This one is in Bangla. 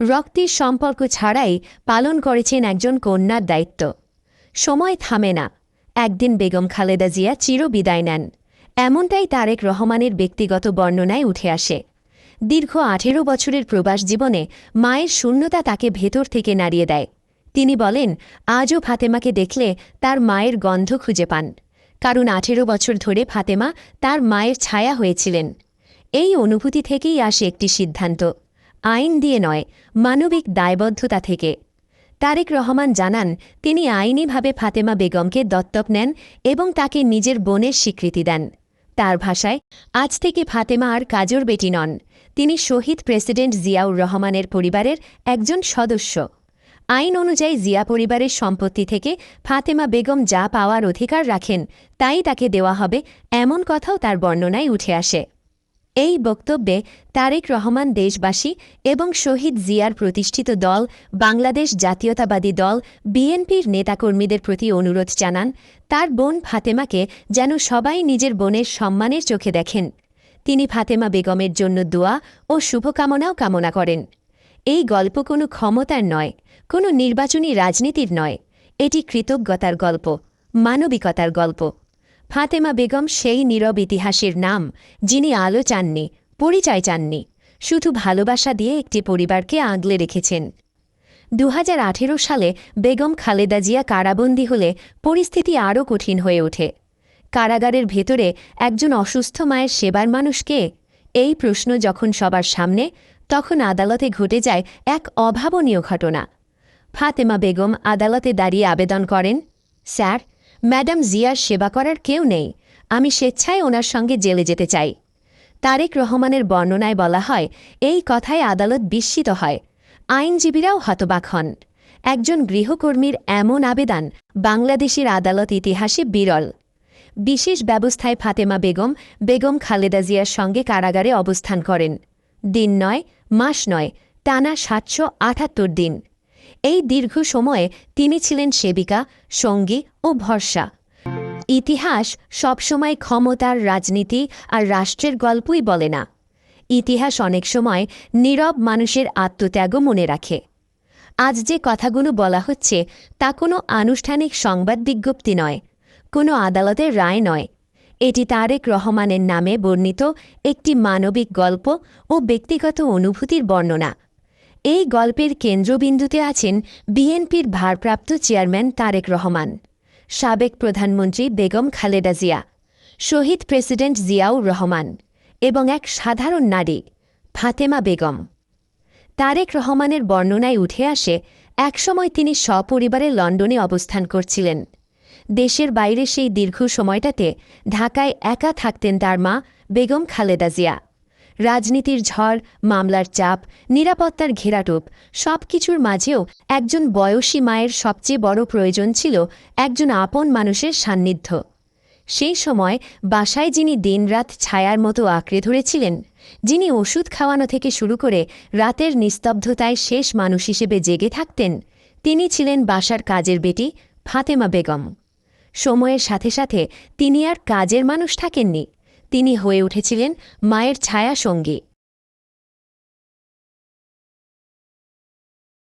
রক্তের সম্পর্ক ছাড়াই পালন করেছেন একজন কন্যার দায়িত্ব। সময় থামে না। একদিন বেগম খালেদা জিয়া চিরবিদায় নেন। এমনটাই তারেক রহমানের ব্যক্তিগত বর্ণনায় উঠে আসে। দীর্ঘ আঠেরো বছরের প্রবাস জীবনে মায়ের শূন্যতা তাকে ভেতর থেকে নাড়িয়ে দেয়। তিনি বলেন, আজও ফাতেমাকে দেখলে তার মায়ের গন্ধ খুঁজে পান। কারণ আঠেরো বছর ধরে ফাতেমা তার মায়ের ছায়া হয়েছিলেন। এই অনুভূতি থেকেই আসে একটি সিদ্ধান্ত। আইন দিয়ে নয়, মানবিক দায়বদ্ধতা থেকে। তারেক রহমান জানান, তিনি আইনিভাবে ফাতেমা বেগমকে দত্তক নেন এবং তাকে নিজের বোনের স্বীকৃতি দেন। তার ভাষায়, আজ থেকে ফাতেমা আর কাজর বেটি নন, তিনি শহীদ প্রেসিডেন্ট জিয়াউর রহমানের পরিবারের একজন সদস্য। আইন অনুযায়ী জিয়া পরিবারের সম্পত্তি থেকে ফাতেমা বেগম যা পাওয়ার অধিকার রাখেন, তাই তাকে দেওয়া হবে, এমন কথাও তার বর্ণনায় উঠে আসে। এই বক্তব্যে তারেক রহমান দেশবাসী এবং শহীদ জিয়ার প্রতিষ্ঠিত দল, বাংলাদেশ জাতীয়তাবাদী দল, বিএনপির নেতাকর্মীদের প্রতি অনুরোধ জানান, তার বোন ফাতেমাকে যেন সবাই নিজের বোনের সম্মানের চোখে দেখেন। তিনি ফাতেমা বেগমের জন্য দোয়া ও শুভকামনাও কামনা করেন। এই গল্প কোনো ক্ষমতার নয়, কোনো নির্বাচনী রাজনীতির নয়। এটি কৃতজ্ঞতার গল্প, মানবিকতার গল্প। ফাতেমা বেগম সেই নীরব ইতিহাসের নাম, যিনি আলো চাননি, পরিচয় চাননি, শুধু ভালোবাসা দিয়ে একটি পরিবারকে আগলে রেখেছেন। দু হাজার আঠেরো সালে বেগম খালেদা জিয়া কারাবন্দী হলে পরিস্থিতি আরও কঠিন হয়ে ওঠে। কারাগারের ভেতরে একজন অসুস্থ মায়ের সেবার মানুষকে? এই প্রশ্ন যখন সবার সামনে, তখন আদালতে ঘটে যায় এক অভাবনীয় ঘটনা। ফাতেমা বেগম আদালতে দাঁড়িয়ে আবেদন করেন, স্যার ম্যাডাম জিয়ার সেবা করার কেউ নেই। আমি স্বেচ্ছায় ওনার সঙ্গে জেলে যেতে চাই। তারেক রহমানের বর্ণনায় বলা হয়, এই কথায় আদালত বিস্মিত হয়। আইনজীবীরাও হতবাক হন। একজন গৃহকর্মীর এমন আবেদন বাংলাদেশের আদালত ইতিহাসে বিরল। বিশেষ ব্যবস্থায় ফাতেমা বেগম বেগম খালেদা জিয়ার সঙ্গে কারাগারে অবস্থান করেন। দিন নয়, মাস নয়, টানা সাতশো আটাত্তর দিন। এই দীর্ঘ সময়ে তিনি ছিলেন সেবিকা, সঙ্গী ও ভরসা। ইতিহাস সবসময় ক্ষমতার রাজনীতি আর রাষ্ট্রের গল্পই বলে না। ইতিহাস অনেক সময় নীরব মানুষের আত্মত্যাগও মনে রাখে। আজ যে কথাগুলো বলা হচ্ছে, তা কোনো আনুষ্ঠানিক সংবাদ বিজ্ঞপ্তি নয়, কোনো আদালতের রায় নয়। এটি তারেক রহমানের নামে বর্ণিত একটি মানবিক গল্প ও ব্যক্তিগত অনুভূতির বর্ণনা। এই গল্পের কেন্দ্রবিন্দুতে আছেন বিএনপির ভারপ্রাপ্ত চেয়ারম্যান তারেক রহমান, সাবেক প্রধানমন্ত্রী বেগম খালেদা জিয়া, শহীদ প্রেসিডেন্ট জিয়াউর রহমান এবং এক সাধারণ নারী, ফাতেমা বেগম। তারেক রহমানের বর্ণনায় উঠে আসে, একসময় তিনি সপরিবারে লন্ডনে অবস্থান করছিলেন। দেশের বাইরে সেই দীর্ঘ সময়টাতে ঢাকায় একা থাকতেন তার মা বেগম খালেদা জিয়া। রাজনীতির ঝড়, মামলার চাপ, নিরাপত্তার ঘেরাটোপ সব কিছুর মাঝেও একজন বয়সী মায়ের সবচেয়ে বড় প্রয়োজন ছিল একজন আপন মানুষের সান্নিধ্য। সেই সময় বাসায় যিনি দিনরাত ছায়ার মতো আঁকড়ে ধরেছিলেন, যিনি ওষুধ খাওয়ানো থেকে শুরু করে রাতের নিস্তব্ধতায় শেষ মানুষ হিসেবে জেগে থাকতেন, তিনি ছিলেন বাসার কাজের বেটি ফাতেমা বেগম। সময়ের সাথে সাথে তিনি আর কাজের মানুষ থাকেননি। তিনি হয়ে উঠেছিলেন মায়ের ছায়া সঙ্গী।